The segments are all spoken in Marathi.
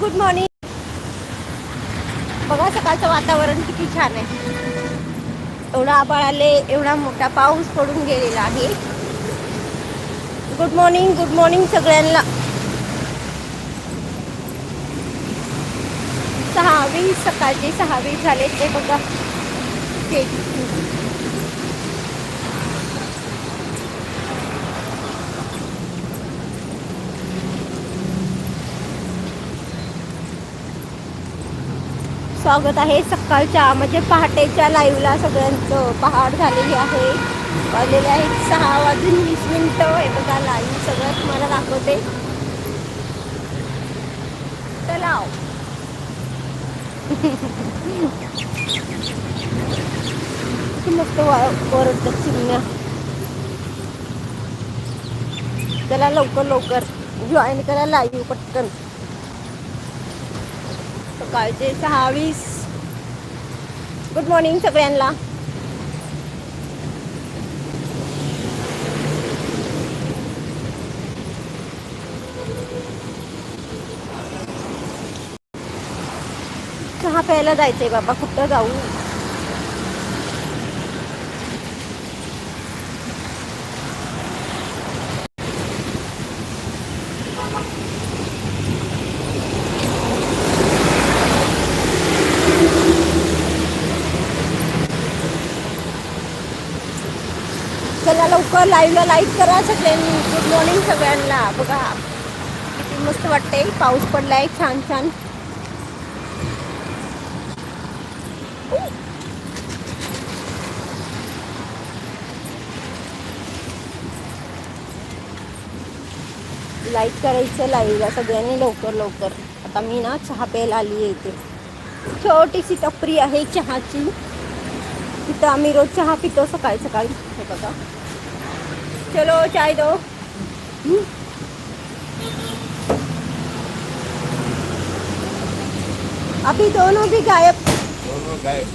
गुड मॉर्निंग बघा सकाळचं वातावरण किती छान आहे. एवढा आबाळ आले एवढा मोठा पाऊस पडून गेलेला आहे. गुड मॉर्निंग गुड मॉर्निंग सगळ्यांना. सहावी सकाळचे सहावी झाले ते बघा. ते स्वागत आहे सकाळच्या म्हणजे पहाटेच्या लाईव्हला सगळ्यांचं. पहाट झालेली आहे. आलेले आहेत सहा वाजून वीस मिनटं. हे बघा लाईव्ह सगळं तुम्हाला दाखवते. तलाव मस्त वरडतात चिमण्या चला लवकर लवकर. जॉईन करा लाईव्ह पटकन. सकाळचे सहा वीस गुड मॉर्निंग सगळ्यांना. चहा प्यायला जायचंय बाबा कुठं जाऊ चला लवकर लाईव्हला लाईक करा सगळ्यांनी गुड मॉर्निंग सगळ्यांना. बघा किती मस्त वाटते पाऊस पडलाय छान छान. लाईक करायचं लाईव्हला सगळ्यांनी लवकर लवकर. आता मी ना चहा प्यायला आली आहे इथे. छोटीशी टपरी आहे चहाची. तिथं आम्ही रोज चहा पितो सकाळी सकाळी. हे बघा. चलो चाय दो. अभी दोनों भी गायब। दोनों गायब।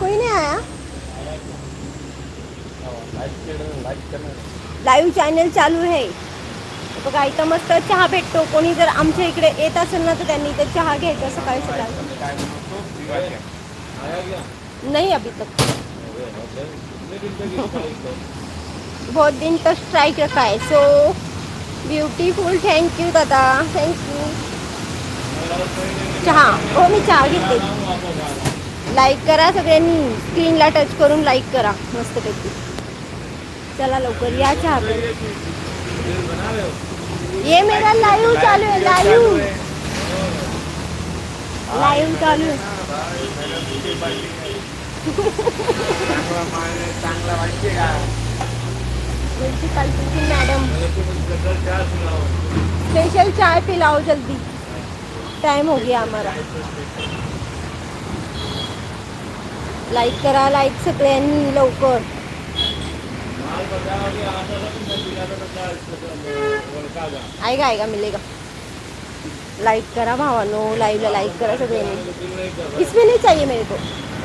कोई नहीं आया। लाईव्ह चॅनल चालू आहे हे बघा इथं मस्त चहा भेटतो. कोणी जर आमच्या इकडे येत असेल ना तर त्यांनी इथं चहा घ्यायचा सकाळी सकाळी. नहीं अभी तक. बहुत दिन तक स्ट्राइक रखा है. सो ब्युटिफुल थँक यू दादा. थँक यू हो, मी चहा घेते. लाईक करा सगळ्यांनी. स्क्रीनला टच करून लाईक करा. मस्तपैकी. चला लवकर या चहा ये मेरा लाइव चालू है लाईव्ह लाईव्ह चालू आहे. स्पेशल चाय पिलाओ जल्दी। टाइम हो गया हमारा। लाईक करा लाईक सगळ्यांनी लवकर। आएगा आएगा, मिलेगा। लाइक करा भावानो लाईव्हला लाईक करा सगळ्यांनी इसमें नहीं चाहिए मेरे को।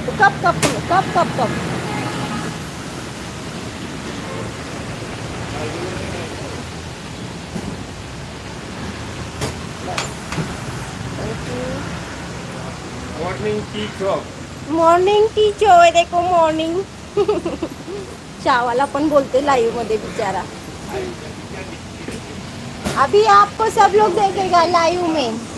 तो cup cup cup cup cup morning tea shop morning tea चो है देखो मॉर्निंग चावाला पण बोलते लाईव्ह मध्ये बिचारा. अभी आपको सब लोग देखेगा लाइव में.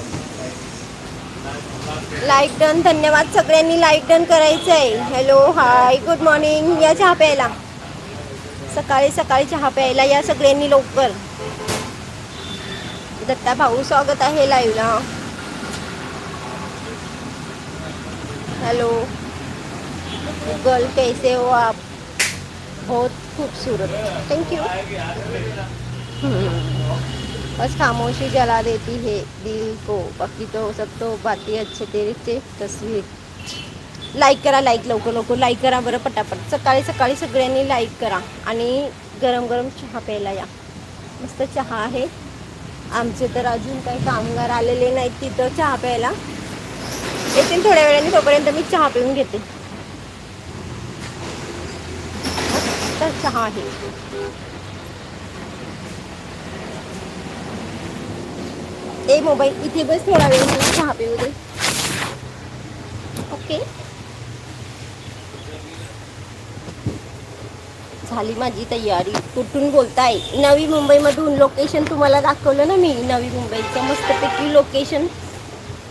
लाईक डन धन्यवाद सगळ्यांनी लाईक डन करायचं आहे हॅलो हाय गुड मॉर्निंग या चहा प्यायला. सकाळी सकाळी चहा प्यायला या सगळ्यांनी लवकर. दत्ता भाऊ स्वागत आहे लाईव्हला हॅलो गुगल कैसे हो आप? बहुत खूबसूरत. थँक्यू बस खामोशी जला देती है दिल को। बाकी तो सब तो बाती अच्छे तेरे ते तस्वीर। लाईक करा लाईक लवकर लवकर. लाईक करा बरं पटापट. सकाळी सकाळी सगळ्यांनी लाईक करा. आणि गरम गरम चहा प्यायला या. मस्त चहा आहे. आमचे तर अजून काही कामगार आलेले नाहीत तिथं चहा प्यायला. येतील थोड्या वेळाने तोपर्यंत मी चहा पिऊन घेते. तर चहा आहे. दे मोबाईल इथे बस थोडा वेळ मला चहा पिऊ दे. ओके. झाली माझी तयारी. कुठून बोलताय. नवी मुंबईमधून लोकेशन तुम्हाला दाखवलं ना मी नवी मुंबईचं मस्तपैकी लोकेशन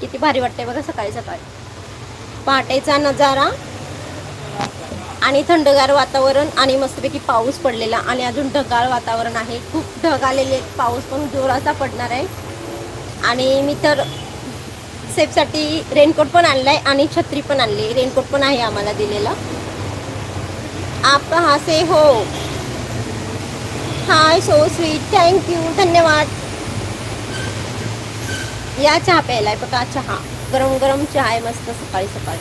किती भारी वाटतंय बघा सकाळी सकाळी. पहाटेचा नजारा आणि थंडगार वातावरण आणि मस्तपैकी पाऊस पडलेला आणि अजून ढगाळ वातावरण आहे. खूप ढग आलेले पाऊस पण जोराचा पडणार आहे. आणि मी तर सेफसाठी रेनकोट पण आणलाय आणि छत्री पण आणली. रेनकोट पण आहे आम्हाला दिलेला. आप हा से हो? हाय सो स्वीट थँक्यू धन्यवाद. या चहा प्यायला आहे बघा चहा. गरम गरम चहा आहे मस्त सकाळी सकाळी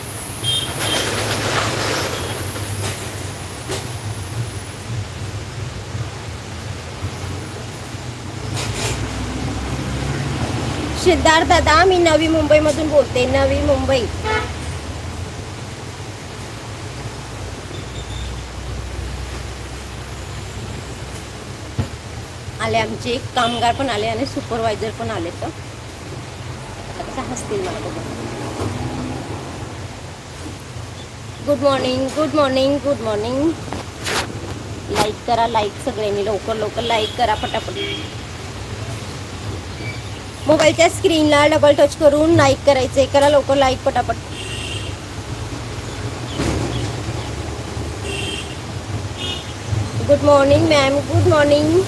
सिद्धार्थ दादा मी नवी मुंबईमधून बोलते. नवी मुंबई. आले आमचे कामगार पण आले आणि सुपरवायझर पण आले तर. कसं हसतील मला बघा good morning good morning good morning like करा लाईक सगळ्यांनी लवकर लवकर लाईक करा फटाफट मोबाईलच्या स्क्रीनला डबल टच करून लाईक करायचे करा लवकर लाईक पटापट. Good morning ma'am good morning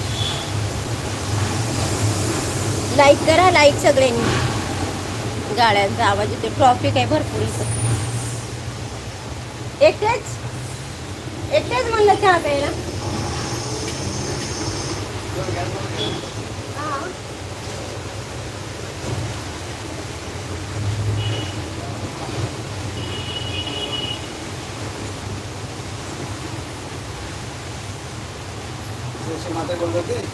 like करा लाईक सगळ्यांनी. गाड्यांचा आवाज येतो ट्रॉफिक आहे भरपूर इथं. एकटेच? एकटेच म्हणलं चहा प्यायला? সম্পর্কে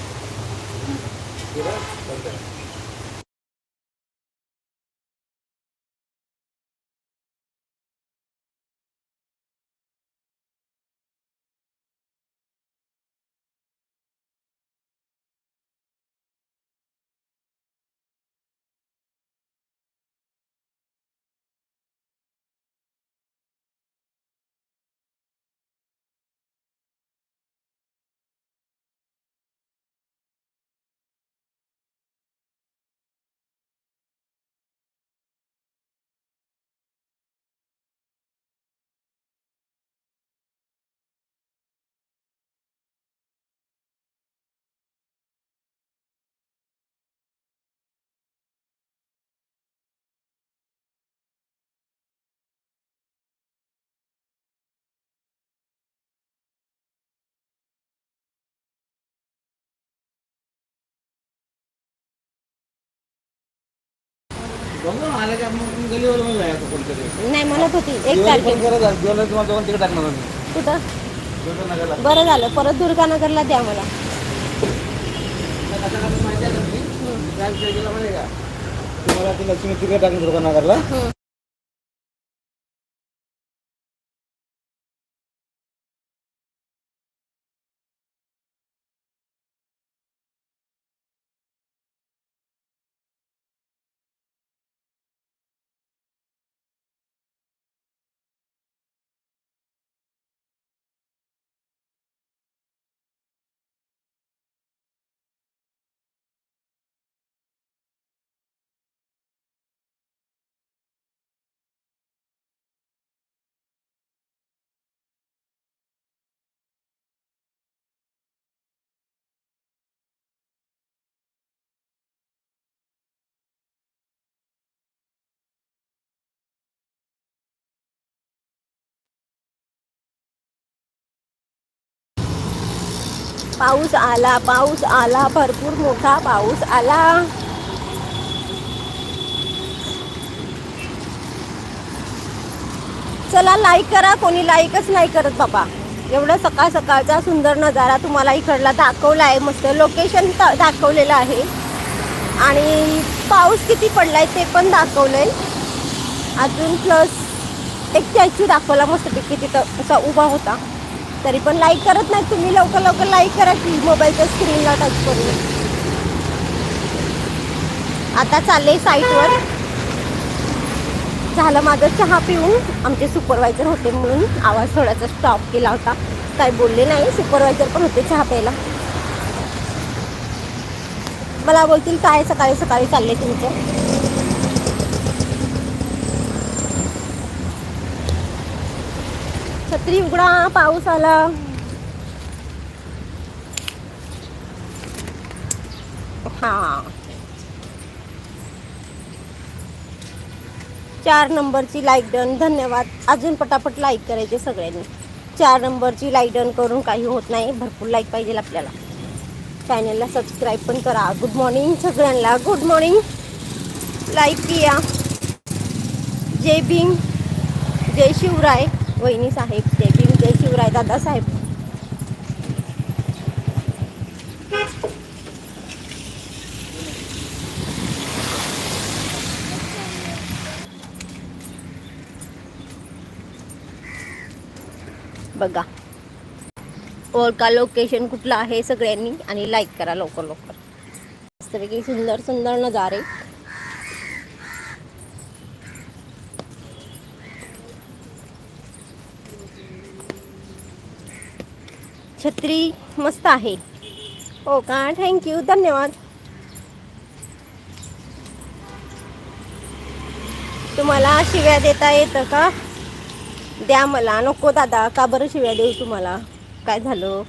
नाही म्हणत होती. एक तारखेला. कुठं. बरं झालं. परत दुर्गानगरला द्या मला. का तुम्हाला ती लक्ष्मी तिकडे टाकून दुर्गानगरला? पाऊस आला पाऊस आला भरपूर मोठा पाऊस आला. चला लाईक करा कोणी लाईकच नाही करत बाबा. एवढं सकाळ सकाळचा सुंदर नजारा तुम्हाला इकडला दाखवला आहे मस्त लोकेशन दाखवलेलं आहे. आणि पाऊस किती पडलाय ते पण दाखवलंय. अजून प्लस एक स्टॅच्यू दाखवला मस्तपैकी तिथं असा उभा होता. तरी पण लाईक करत नाही तुम्ही लवकर लवकर लाईक करा की मोबाईलच्या स्क्रीनला टच करून. आता चालले साईटवर झालं माझं चहा पिऊन. आमचे सुपरवायझर होते म्हणून आवाज थोडासा स्टॉप केला होता. काय बोलले नाही. सुपरवायझर पण होते चहा प्यायला. मला बोलतील काय सकाळी सकाळी चालले तुमचं? छत्री उघडा पाऊस आला. हा. चार नंबरची लाईक डन. धन्यवाद. अजून पटापट लाईक करायचे सगळ्यांनी. चार नंबरची लाईक डन करून काही होत नाही. भरपूर लाईक पाहिजे आपल्याला. चॅनलला सबस्क्राईब पण करा. गुड मॉर्निंग सगळ्यांना. गुड मॉर्निंग लाईक किया. जय भीम. जय शिवराय. वहिनी साहेब ते भीम विजय शिवराय दादा साहेब. बघा. ओळखा लोकेशन कुठलं आहे सगळ्यांनी आणि लाईक करा लवकर लवकर. मस्तपैकी सुंदर सुंदर नजारे. छत्री मस्त आहे. हो का? थँक्यू धन्यवाद. तुम्हाला शिव्या देता येतं का? द्या मला. नको दादा. का बरं शिव्या देऊ तुम्हाला? काय झालं?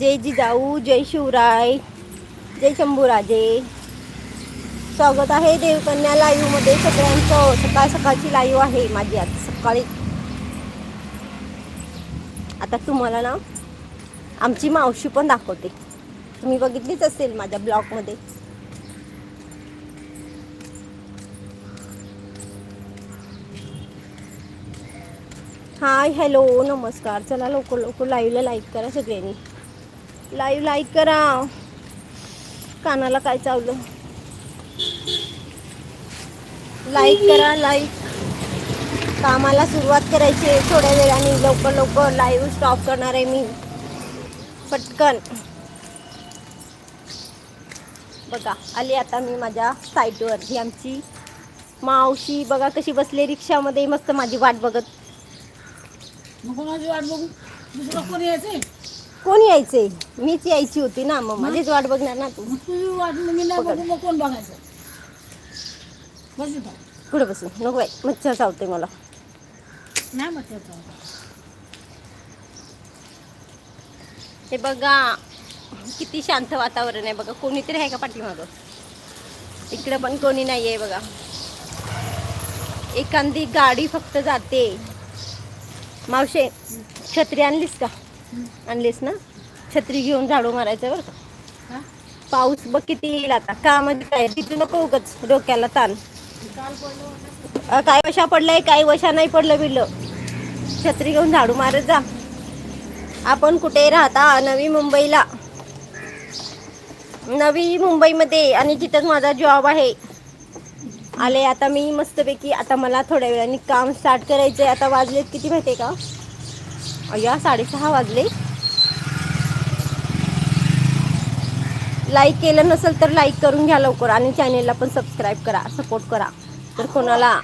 जय जिजाऊ जय शिवराय जय शंभूराजे. स्वागत आहे देवकन्या लाईव्हमध्ये सगळ्यांचं. सकाळ सकाळची लाईव्ह आहे माझी. आज सकाळी. आता तुम्हाला ना आमची मावशी पण दाखवते. तुम्ही बघितलीच असेल माझ्या ब्लॉगमध्ये हाय हॅलो नमस्कार. चला लवकर लवकर लाईव्हला लाईक करा सगळ्यांनी. लाईव्ह लाईक करा. कानाला काय चावलं? लाईक करा लाईक कामाला सुरुवात करायची आहे. थोड्या वेळाने लवकर लवकर लाईव्ह स्टॉप करणार आहे मी. पटकन. बघा आली आता मी माझ्या साईटवर. ही आमची मावशी बघा कशी बसली रिक्षामध्ये. मस्त माझी वाट बघत. मग कोणाची वाट बघू. दुसरं कोणी यायचे मीच यायची होती ना मग माझीच वाट बघणार ना तू. तुझी वाट मी नाही बघू. मग कोण बघायचं? बस इथं पुढे बसून नको बाई मच्छर चावते मला. नाही मग त्याचं हे बघा किती शांत वातावरण आहे बघा. कोणीतरी आहे का पाठीमागं? इकडे पण कोणी नाही आहे बघा. एखादी गाडी फक्त जाते. मावशे छत्री आणलीस का? आणलीस ना? छत्री घेऊन झाडू मारायचं बरं का? पाऊस बघ किती येईल आता. का म्हणजे काय? तिथे नको उगच डोक्याला ताण. काय वशा पडलंय काय वशा नाही पडलं बिडलं छत्री घेऊन झाडू मारत जा. आपण कुठे राहता? नवी मुंबईला. नवी मुंबईमध्ये आणि तिथंच माझा जॉब आहे. आले आता मी मस्तपैकी आता मला थोड्या वेळाने काम स्टार्ट करायचं आहे आता वाजलेत किती माहिती आहे का? या साडेसहा वाजले. लाईक केलं नसेल तर लाईक करून घ्या लवकर आणि चॅनेलला पण सबस्क्राईब करा सपोर्ट करा. तर कोणाला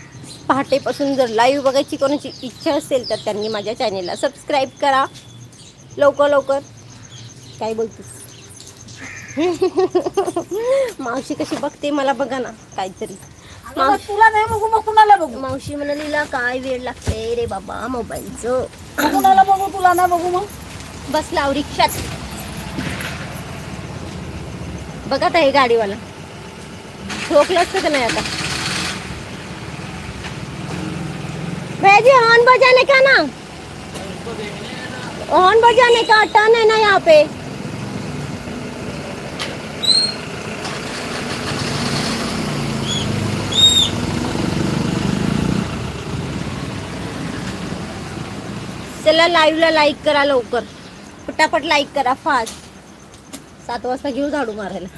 पहाटेपासून जर लाईव्ह बघायची कोणाची इच्छा असेल तर त्यांनी माझ्या चॅनेलला सबस्क्राईब करा. लवकर लवकर. काय बोलतेस? मावशी कशी बघते मला बघा ना काहीतरी. तुला नाही बघू मग कुणाला बघू? मावशी म्हणालीला काय वेळ लागते रे बाबा मोबाईलचं. कुणाला बघू तुला नाही बघू मग? बस लाव रिक्षात. बघा हे गाडीवाला. ठोकलं असतं का नाही आता? भैया जी हॉर्न बजाने का ना? हॉर्न बजाने का टर्न है ना यहाँ पे। चला लाईव्हला लाईक करा लवकर. पटापट लाईक करा फास्ट सात वाजता घेऊ झाडू मारायला.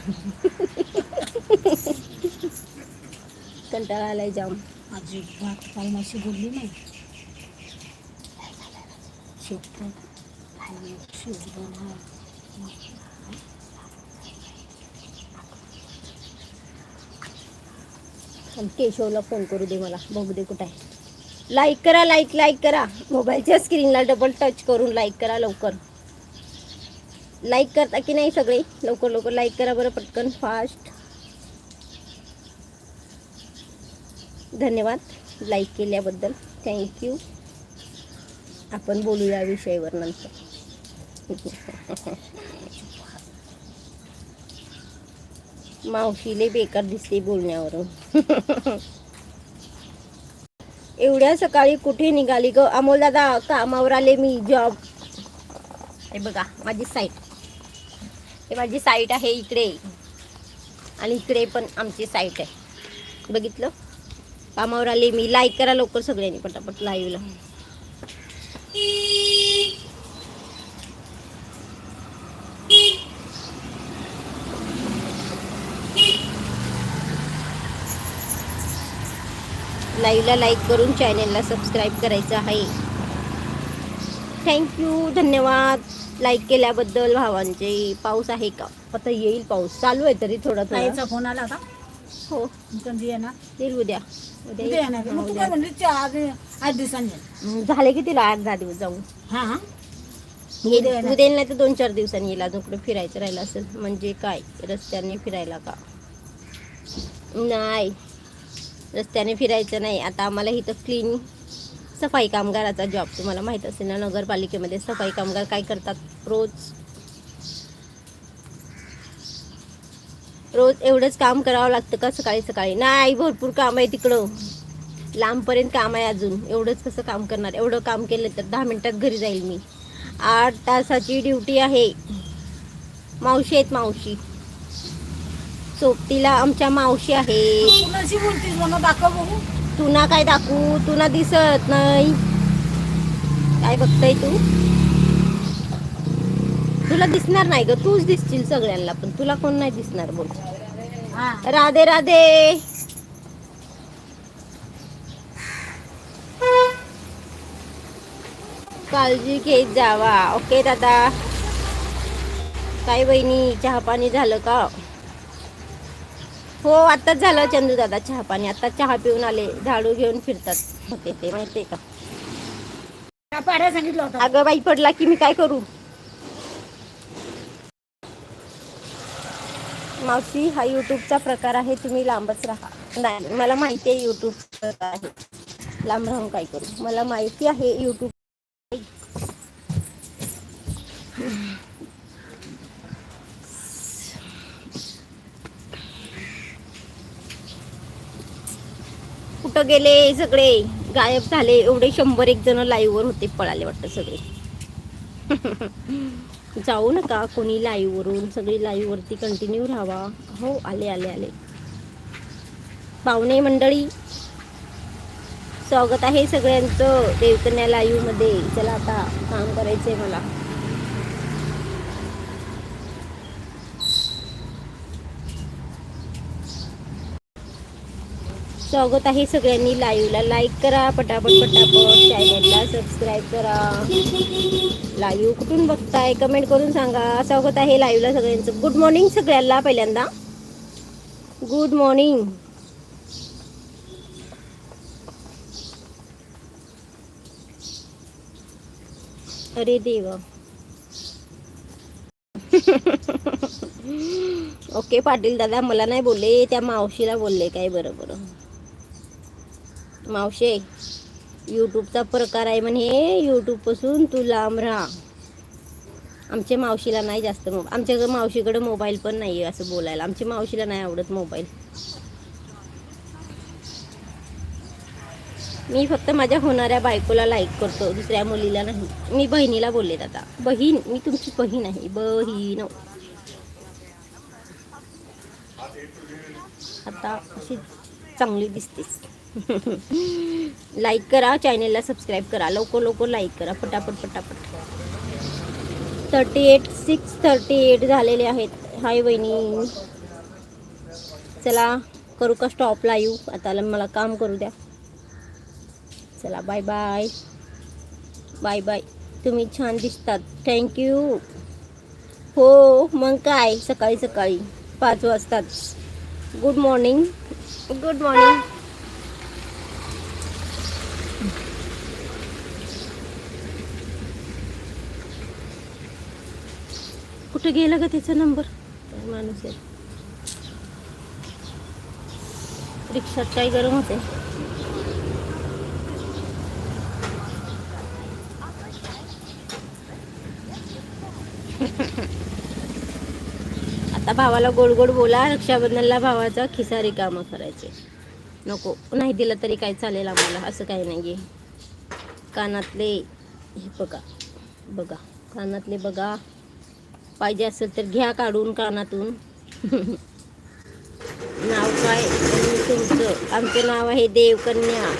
कंटाळा आलाय जाम. अजिबात काल माझी बोलली नाही? केशवला फोन करू दे मला. बघू दे कुठं आहे. लाईक करा लाईक लाईक करा. मोबाईलच्या स्क्रीनला डबल टच करून लाईक करा लवकर. लाईक करता की नाही सगळे? लवकर लवकर लाईक करा बरं पटकन फास्ट धन्यवाद लाईक केल्याबद्दल. थँक्यू आपण बोलू या विषयावर नंतर. मावशीले बेकार दिसते बोलण्यावरून. एवढ्या सकाळी कुठे निघाली ग? अमोल दादा कामावर आले मी जॉब हे बघा माझी साईट हे माझी साईट आहे इकडे. आणि इकडे पण आमची साईट आहे. बघितलं? कामावर आले मी. लाईक करा लवकर सगळ्यांनी पटापट लाईव्हला लाईव्हला लाईक करून चॅनेलला सबस्क्राईब करायचं आहे. थँक्यू धन्यवाद. लाईक केल्याबद्दल भावांचे. पाऊस आहे का? आता येईल पाऊस. चालू आहे तरी थोडा फोन आला होता हो. येईल उद्या. का? झाले की तिला आठ दहा दिवस जाऊन हा उद्या नाही तर दोन चार दिवसांनी येईल. अजून कुठे फिरायचं राहिलं असेल? म्हणजे काय? रस्त्याने फिरायला का? नाही. रस्त्याने फिरायचं नाही. आता आम्हाला इथं क्लीन सफाई कामगाराचा जॉब तुम्हाला माहीत असेल ना नगरपालिकेमध्ये सफाई कामगार काय करतात? रोज. रोज एवढंच काम करावं लागतं का सकाळी सकाळी? नाही भरपूर काम आहे तिकडं. लांबपर्यंत काम आहे अजून. एवढंच कसं काम करणार? एवढं काम केलं तर दहा मिनटात घरी जाईल मी. आठ तासाची ड्युटी आहे. मावशी आहेत मावशी. सोबतीला आमच्या मावशी आहे. कुणाशी बोलतीस? म्हणून दाखव बघू. तुना काय दाखवू? तुना दिसत नाही. काय बघताय तू? तुला दिसणार नाही ग. तूच दिसशील सगळ्यांना पण तुला कोण नाही दिसणार बोल. हा. राधे राधे. काळजी घेत जावा. ओके दादा. काय बहिणी चहा पाणी झालं का? हो आताच झालं चंदू दादा चहा पाणी. आता चहा पिऊन आले. झाडू घेऊन फिरतात. होते ते माहितीये का? पाड्या सांगितलं होतं अगं बाई पडला की मी काय करू? मावशी हा युट्यूबचा प्रकार आहे. तुम्ही लांबच राहा. नाही मला माहिती आहे युट्यूब प्रकार आहे. लांब राहून काय करू? मला माहिती आहे युट्यूब गेले सगळे गायब झाले. एवढे शंभर एक जण लाईव्हवर होते पळाले वाटतं सगळे. जाऊ नका कोणी लाईव्हवरून सगळी लाईव्हवरती कंटिन्यू राहावा. हो आले आले आले. पाहुणे मंडळी स्वागत आहे सगळ्यांचं देवकन्या लाईव्हमध्ये चला आता काम करायचंय मला. स्वागत आहे सगळ्यांनी लाईव्हला. लाईक करा पटापट पटापट. चॅनलला सबस्क्राईब करा. लाईव्ह कुठून बघताय? कमेंट करून सांगा. स्वागत आहे लाईव्हला सगळ्यांचं. गुड मॉर्निंग सगळ्यांना पहिल्यांदा. गुड मॉर्निंग अरे देवा. ओके पाटील दादा मला नाही बोलले. त्या मावशीला बोलले. काय बरं बरं. मावशे यूट्यूबचा प्रकार आहे म्हणे. यूट्यूबपासून तू लांब राहा. आमच्या मावशीला नाही जास्त मो आमच्या मावशीकडे मोबाईल पण नाही आहे असं बोलायला. आमच्या मावशीला नाही आवडत मोबाईल. मी फक्त माझ्या होणाऱ्या बायकोला लाईक करतो दुसऱ्या मुलीला नाही. मी बहिणीला बोलले आता. बहीण मी तुमची बहीण आहे. बहीण. आता अशी चांगली दिसतेस. लाईक करा चॅनेलला सबस्क्राईब करा. लवकर लवकर लाईक करा. पटापट पटापट. Thirty eight six thirty eight झालेले आहेत. हाय वहिनी. चला करू का स्टॉप येऊ आता मला काम करू द्या. चला बाय बाय बाय बाय तुम्ही छान दिसतात. थँक्यू हो मग काय? सकाळी सकाळी. पाच वाजताच गुड मॉर्निंग गुड मॉर्निंग कुठे गेला का त्याचा नंबर? काय माणूस आहे. रिक्षात काय गरम होते आता भावाला गोड गोड बोला रक्षाबंधनला भावाचा खिसा रिकामा करायचे. नको नाही दिलं तरी काय चालेल आम्हाला असं काही नाही कानातले हे बघा बघा कानातले बघा. पाहिजे असेल तर घ्या काढून कानातून. नाव काय? तुमचं. आमचं नाव आहे देवकन्या.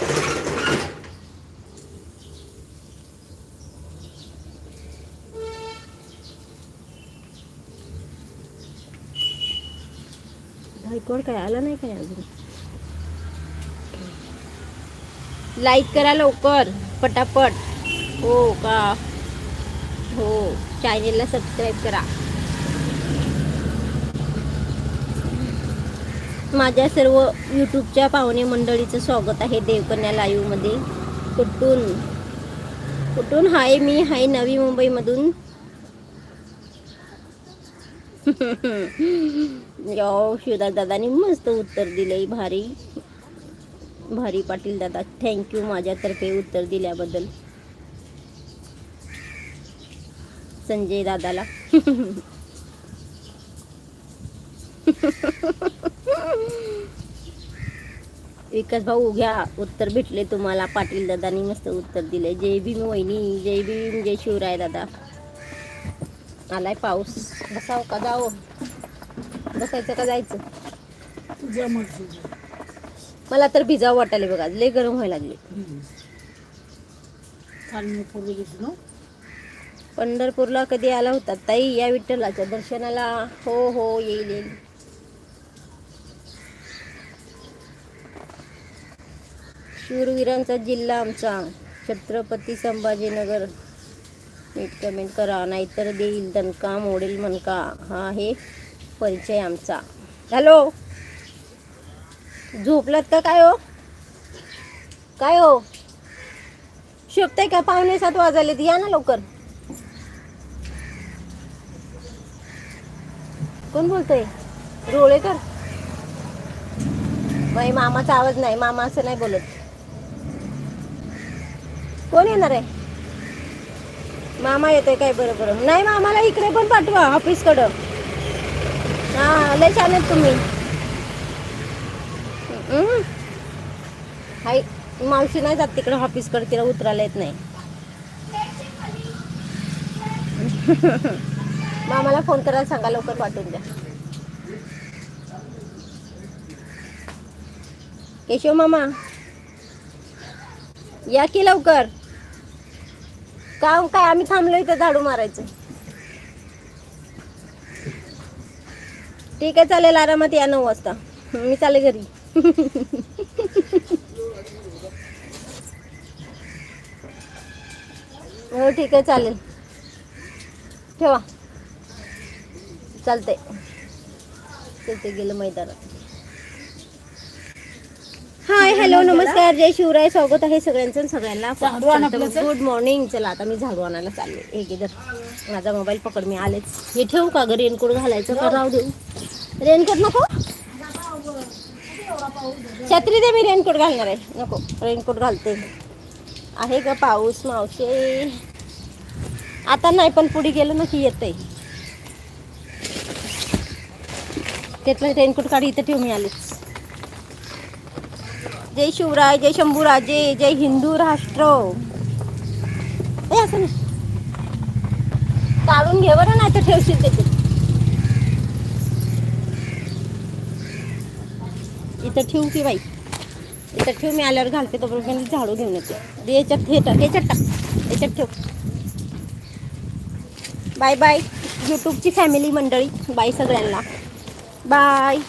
कोण काय? आला नाही काय अजून? लाईक करा लवकर पटापट. हो का? हो चॅनेलला सबस्क्राईब करा. माझ्या सर्व यूट्यूबच्या पाहुणे मंडळीचं स्वागत आहे देवकन्या लाईव्हमध्ये कुठून? कुठून? हाय मी हाय नवी मुंबईमधून. शिवदास दादानी मस्त उत्तर दिलंय भारी. भारी पाटील दादा थँक्यू माझ्यातर्फे उत्तर दिल्याबद्दल. संजय दादाला. विकास भाऊ घ्या उत्तर भेटले तुम्हाला. पाटील दादानी मस्त उत्तर दिले जय भीम वहिनी. जय भीम जय शिवराय दादा. आलाय पाऊस. बसाव का? जाओ बसायचं का? जायचं. मला तर भिजावं वाटायला बघा. लय गरम व्हायला लागले काल मी पूर्वी गेली ना पंढरपूरला कधी आला होता? ताई या विठ्ठलाच्या दर्शनाला हो हो येईल येईल. शूरवीरांचा जिल्हा आमचा. छत्रपती संभाजीनगर. नीट कमेंट करा नाहीतर देईल दणका मोडेल मनका. हा आहे परिचय आमचा. हॅलो? झोपलात का काय हो? काय हो? शोभताय का? पावणे सात वाजले या ना लवकर. कोण बोलतोय? रोळेकर बाई मामाचा आवाज नाही मामा असं नाही बोलत. कोण येणार आहे? मामा येतोय काय बरं बरं. नाही मामाला इकडे पण पाठवा ऑफिसकडं. हा लय छान आहेत तुम्ही. हाय मावशी नाही जात तिकडे ऑफिसकडे तिला उतरायला येत नाही. मामाला फोन करायला सांगा लवकर पाठवून द्या. केशव मामा या की लवकर? काम हो, काय आम्ही थांबलो इथं झाडू मारायचं? ठीक आहे चालेल आरामात या नऊ वाजता. मी चाले घरी. हो ठीक आहे चालेल. ठेवा. चालतंय. तिथे गेलं मैदानात. हाय हॅलो नमस्कार. जय शिवराय. स्वागत आहे सगळ्यांचं आणि सगळ्यांना. Good morning. चला आता मी झाडू आणायला चालले. हे घे धर. माझा मोबाईल पकड मी आलेच. हे ठेवू का ग? रेनकोट घालायचं का? राहू देऊ. रेनकोट नको? छत्री दे मी रेनकोट घालणार आहे. नको. रेनकोट घालते. आहे का पाऊस मावशे. आता नाही पण पुढे गेलं ना की येतंय. त्यातलं रेनकोट काढ इथं ठेव मी आलेच जय शिवराय जय शंभूराजे जय हिंदू राष्ट्र. असं काढून घे बरं नाही तर ठेवशील त्याचे. इथं ठेवू की बाई? इथं ठेव मी आल्यावर घालते तोपर्यंत मी झाडू घेऊन येते. याच्यात हे टाक याच्यात टाक. याच्यात ठेव. Bye bye. यूट्यूबची फॅमिली मंडळी बाय सगळ्यांना. बाय